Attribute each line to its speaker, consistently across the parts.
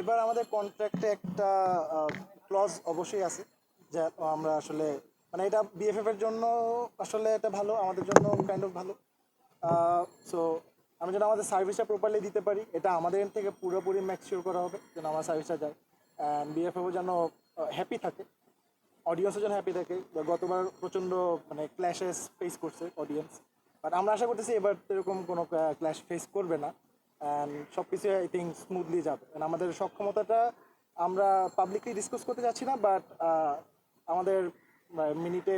Speaker 1: এবার আমাদের কন্ট্রাক্টে একটা ক্লজ অবশ্যই আছে যে আমরা আসলে মানে এটা বিএফএফ এর জন্য আসলে এটা ভালো, আমাদের জন্য কাইন্ড অফ ভালো। সো আমি যেন আমাদের সার্ভিসটা প্রপারলি দিতে পারি, এটা আমাদের end থেকে পুরোপুরি ম্যাকশিওর করা হবে, যেন আমার সার্ভিসটা যায়। অ্যান্ড বিএফএফও যেন হ্যাপি থাকে অডিয়েন্সও যেন হ্যাপি থাকে। গতবার প্রচণ্ড মানে ক্ল্যাশেস ফেস করছে অডিয়েন্স বাট আমরা আশা করতেছি এবার এরকম কোনো ক্ল্যাশ ফেস করবে না। সব কিছু আই থিঙ্ক স্মুথলি যাবে। আমাদের সক্ষমতাটা আমরা পাবলিকলি ডিসকাস করতে যাচ্ছি না বাট আমাদের মিনিটে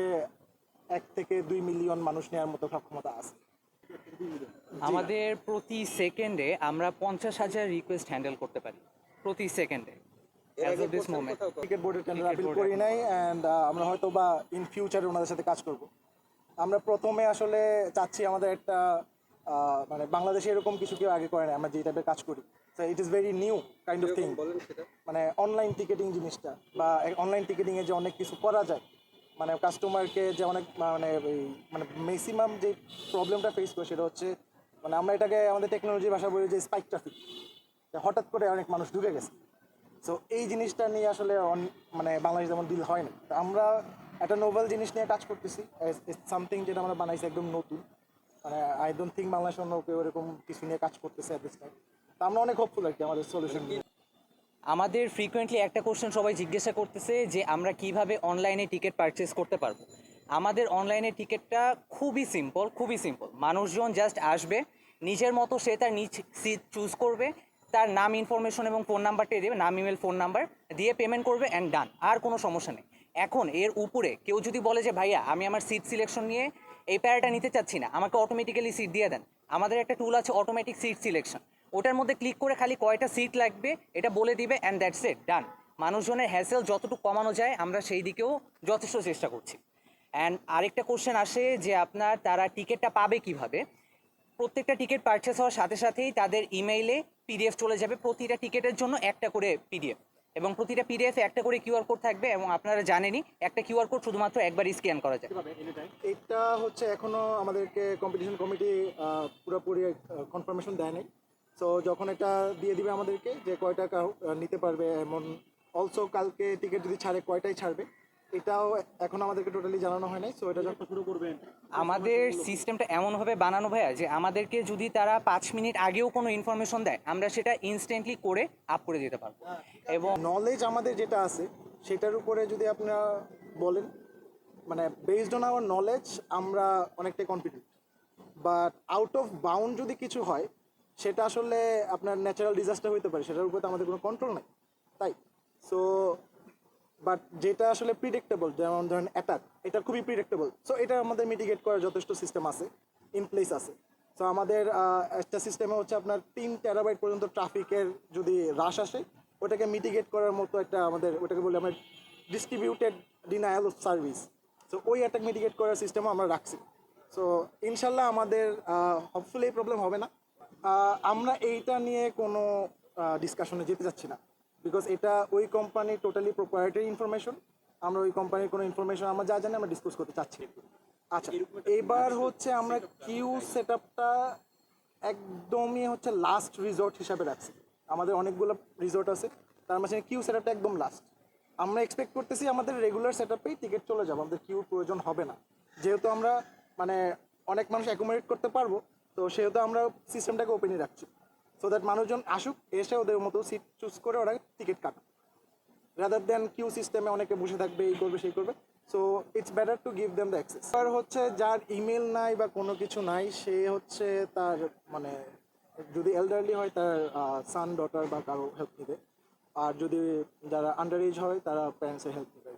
Speaker 1: এক থেকে দুই মিলিয়ন মানুষ নেওয়ার মতো সক্ষমতা আছে।
Speaker 2: আমাদের প্রতি সেকেন্ডে আমরা পঞ্চাশ হাজার রিকোয়েস্ট হ্যান্ডেল করতে পারি। প্রতি সেকেন্ডে
Speaker 1: ক্রিকেট বোর্ডের টেন্ডার আপিল করি নাই অ্যান্ড আমরা হয়তো বা ইন ফিউচারে ওনাদের সাথে কাজ করব। আমরা প্রথমে আসলে চাচ্ছি আমাদের একটা মানে বাংলাদেশে এরকম কিছু কেউ আগে করে না আমরা যে টাইপের কাজ করি। তো it is very new kind of thing মানে অনলাইন টিকেটিং জিনিসটা বা অনলাইন টিকেটিংয়ে যে অনেক কিছু করা যায় মানে কাস্টমারকে যে অনেক মানে মানে ম্যাক্সিমাম যে প্রবলেমটা ফেস করে সেটা হচ্ছে মানে আমরা এটাকে আমাদের টেকনোলজির ভাষা বলি যে স্পাইক ট্রাফিক হঠাৎ করে অনেক মানুষ ঢুকে গেছে। সো এই জিনিসটা নিয়ে আসলে মানে বাংলাদেশ যেমন ডিল হয় না। তো আমরা একটা নোবেল জিনিস নিয়ে কাজ করতেছি সামথিং যেটা আমরা বানাইছি একদম নতুন। মানে আই ডোন্ট থিঙ্ক বাংলাদেশের অন্য কেউ এরকম কিছু নিয়ে কাজ করতেছে অ্যাট দিস টাইম তো আমরা অনেক হোপফুল আর কি আমাদের সলিউশন
Speaker 2: আমাদের ফ্রিকোয়েন্টলি একটা কোশ্চেন সবাই জিজ্ঞাসা করতেছে যে, আমরা কীভাবে অনলাইনে টিকিট পারচেস করতে পারব? আমাদের অনলাইনে টিকিটটা খুবই সিম্পল খুবই সিম্পল মানুষজন জাস্ট আসবে, নিজের মতো সে তার নিজ সিট চুজ করবে, তার নাম ইনফরমেশন এবং ফোন নাম্বারটা দেবে, নাম ইমেল ফোন নাম্বার দিয়ে পেমেন্ট করবে অ্যান্ড ডান আর কোনো সমস্যা নেই। এখন এর উপরে কেউ যদি বলে যে, ভাইয়া, আমি আমার সিট সিলেকশন নিয়ে এই প্যারাটা নিতে চাচ্ছি না। আমাকে অটোমেটিক্যালি সিট দিয়ে দেন। আমাদের একটা টুল আছে অটোমেটিক সিট সিলেকশন ওটার মধ্যে ক্লিক করে খালি কয়টা সিট লাগবে, এটা বলে দিবে অ্যান্ড দ্যাটস ইট ডান মানুষজনের হ্যাসেল যতটুকু কমানো যায়, আমরা সেই দিকেও যথেষ্ট চেষ্টা করছি। অ্যান্ড আরেকটা কোশ্চেন আসে যে আপনার তারা টিকিটটা পাবে কীভাবে? প্রত্যেকটা টিকিট পারচেস হওয়ার সাথে সাথেই তাদের ইমেইলে পিডিএফ চলে যাবে। প্রতিটা টিকিটের জন্য একটা করে পিডিএফ এবং প্রতিটা পিডিএফ একটা করে কিউআর কোড থাকবে এবং আপনারা জানেনই একটা কিউআর কোড শুধুমাত্র একবার স্ক্যান করা যায়।
Speaker 1: এটা হচ্ছে এখনও আমাদেরকে কম্পিটিশন কমিটি পুরোপুরি কনফার্মেশন দেয় নাই। সো যখন এটা দিয়ে দিবে আমাদেরকে যে কয়টা নিতে পারবে এমন অলসো কালকে টিকিট যদি ছাড়ে কয়টাই ছাড়বে? এটাও এখন আমাদেরকে টোটালি জানানো হয় নাই সো এটা যখন শুরু করবেন
Speaker 2: আমাদের সিস্টেমটা এমনভাবে বানানো ভাইয়া যে আমাদেরকে যদি তারা পাঁচ মিনিট আগেও কোনো ইনফরমেশন দেয় আমরা সেটা ইনস্ট্যান্টলি করে আপ করে দিতে পারব। এবং
Speaker 1: নলেজ আমাদের যেটা আছে সেটার উপরে যদি আপনারা বলেন মানে বেসড অন আওয়ার নলেজ আমরা অনেকটাই confident but out of bound যদি কিছু হয় সেটা আসলে আপনার ন্যাচারাল ডিজাস্টার হইতে পারে সেটার উপরে তো আমাদের কোনো কন্ট্রোল নাই তাই? সো বাট যেটা আসলে প্রিডিক্টেবল যেমন ধরেন অ্যাটাক এটা খুবই প্রিডিক্টেবল সো এটা আমাদের মিটিগেট করার যথেষ্ট সিস্টেম আছে ইন প্লেস আছে. সো আমাদের একটা সিস্টেমে হচ্ছে আপনার তিন টেরাবাইট পর্যন্ত ট্রাফিকের যদি হ্রাস আসে, ওটাকে মিটিগেট করার মতো একটা আমাদের, ওটাকে বলি আমরা distributed denial of service so ওই অ্যাটাক মিটিগেট করার সিস্টেমও আমরা রাখছি। সো ইনশাল্লাহ আমাদের হপফুলি এই প্রবলেম হবে না। আমরা এইটা নিয়ে কোনো ডিসকাশনে যেতে চাচ্ছি না। বিকজ এটা ওই কোম্পানি টোটালি প্রোপ্রাইটারি ইনফরমেশন আমরা ওই কোম্পানির কোনো ইনফরমেশন আমরা যা জানি আমরা ডিসকাস করতে চাচ্ছি। আচ্ছা এবার হচ্ছে আমরা কিউ সেট আপটা একদমই হচ্ছে লাস্ট রিসোর্ট হিসাবে রাখছি। আমাদের অনেকগুলো রিসোর্ট আছে, তার মাঝে কিউ সেট আপটা একদম লাস্ট আমরা এক্সপেক্ট করতেছি আমাদের রেগুলার সেট আপেই টিকিট চলে যাবে, আমাদের কিউর প্রয়োজন হবে না। যেহেতু আমরা মানে অনেক মানুষ অ্যাকোমোডেট করতে পারব, তো সেহেতু আমরা সিস্টেমটাকে ওপেনই রাখছি। সো দ্যাট মানুষজন আসুক, এসে ওদের মতো সিট চুজ করে ওরা টিকিট কাটুক। রাদার দেন কিউ সিস্টেমে অনেকে বসে থাকবে, এই করবে, সেই করবে। So it's better to give them the access আর হচ্ছে যার ইমেল নাই বা কোনো কিছু নাই, সে হচ্ছে তার মানে যদি এলডারলি হয়, তার সান ডটার বা কারও হেল্প নেবে। আর যদি যারা আন্ডার এজ হয়, তারা প্যারেন্টসের হেল্প নেবে।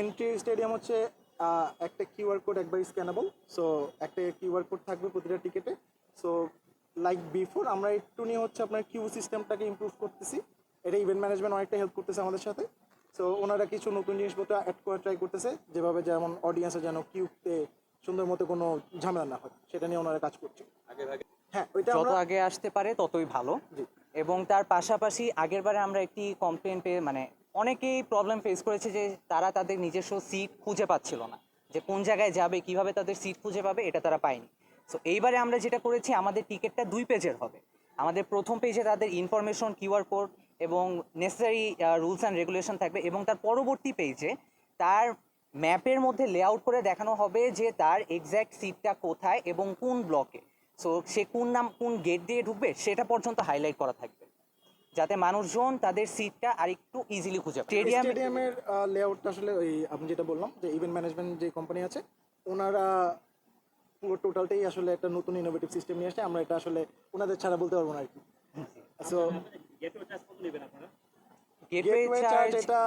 Speaker 1: এন্ট্রি স্টেডিয়াম হচ্ছে একটা কিউআর কোড একবার স্ক্যানেবল সো একটা কিউআর কোড থাকবে প্রতিটা টিকেটে সো লাইক বিফোর আমরা একটু নিয়ে হচ্ছে আপনার কিউ সিস্টেমটাকে ইমপ্রুভ করতেছি। এটা ইভেন্ট ম্যানেজমেন্ট অনেকটা হেল্প করতেছে আমাদের সাথে। সো ওনারা কিছু নতুন জিনিসপত্র অ্যাড করে ট্রাই করতেছে যেভাবে যেমন অডিয়েন্সে যেন কিউতে সুন্দর মতো কোনো ঝামেলা না হয় সেটা নিয়ে ওনারা কাজ করছে। হ্যাঁ ওইটা
Speaker 2: যত আগে আসতে পারে ততই ভালো। এবং তার পাশাপাশি আগেরবারে আমরা একটি কমপ্লেন পেয়ে মানে অনেকেই প্রবলেম ফেস করেছে যে তারা তাদের নিজস্ব সিট খুঁজে পাচ্ছিল না। যে কোন জায়গায় যাবে কীভাবে তাদের সিট খুঁজে পাবে এটা তারা পায়নি। সো এইবারে আমরা যেটা করেছি আমাদের টিকিটটা দুই পেজের হবে। আমাদের প্রথম পেজে তাদের ইনফরমেশন কিউআর কোড এবং নেসেসারি রুলস অ্যান্ড রেগুলেশন থাকবে এবং তার পরবর্তী পেজে তার ম্যাপের মধ্যে লেআউট করে দেখানো হবে যে তার এক্স্যাক্ট সিটটা কোথায় এবং কোন ব্লকে সো সে কোন নাম কোন গেট দিয়ে ঢুকবে সেটা পর্যন্ত হাইলাইট করা থাকবে। যাতে মানুষজন তাদের সিটটা আরেকটু ইজিলি খুঁজে পায়। স্টেডিয়াম
Speaker 1: স্টেডিয়ামের লেআউটটা আসলে ওই আপনি যেটা বললাম যে ইভেন্ট ম্যানেজমেন্ট যে কোম্পানি আছে ওনারা পুরো টোটালটাই আসলে একটা নতুন ইনোভেটিভ সিস্টেম নিয়ে আসছে আমরা এটা আসলে ওনাদের ছাড়া বলতে পারব না আর কি। So
Speaker 2: gateway
Speaker 1: gateway charge
Speaker 2: charge
Speaker 1: এটা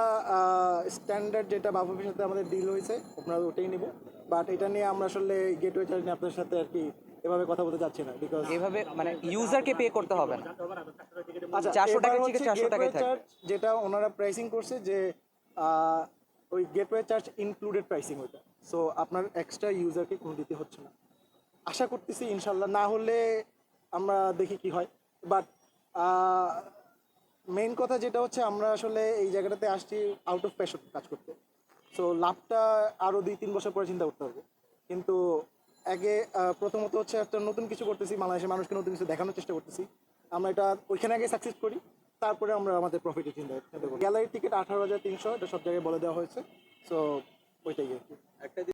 Speaker 1: স্ট্যান্ডার্ড যেটা বাফুফের সাথে আমাদের ডিল হয়েছে আপনারা ওটাই নিব বাট এটা নিয়ে আমরা আসলে গেটওয়ে চার্জ নিয়ে আপনাদের সাথে আর কি এভাবে কথা বলতে চাচ্ছি না বিকজ
Speaker 2: এভাবে মানে ইউজারকে পে করতে হবে না।
Speaker 1: আচ্ছা
Speaker 2: 400
Speaker 1: এবার
Speaker 2: টাকার
Speaker 1: হচ্ছে
Speaker 2: ticket 400 টাকায়
Speaker 1: gateway
Speaker 2: থাকবে।
Speaker 1: charge যেটা ওনারা প্রাইসিং করছে যে আহ, ওই গেটওয়ে চার্জ ইনক্লুডেড প্রাইসিং ওইটা। সো আপনার এক্সট্রা ইউজারকে কোনো দিতে হচ্ছে না। আশা করতেছি ইনশাল্লাহ না হলে আমরা দেখি কি হয়। বাট মেইন কথা যেটা হচ্ছে আমরা আসলে এই জায়গাটাতে আসছি আউট অফ প্যাশন কাজ করতে। সো লাভটা আরও দুই তিন বছর পরে চিন্তা করতে হবে। কিন্তু আগে প্রথমত হচ্ছে একটা নতুন কিছু করতেছি, বাংলাদেশের মানুষকে নতুন কিছু দেখানোর চেষ্টা করতেছি। আমরা এটা ওইখানে আগে সাকসেস করি, তারপরে আমরা আমাদের প্রফিটের চিন্তা চিন্তা করি গ্যালারির টিকিট আঠারো হাজার তিনশো, এটা সব জায়গায় বলে দেওয়া হয়েছে। সো ওইটাই আর কি।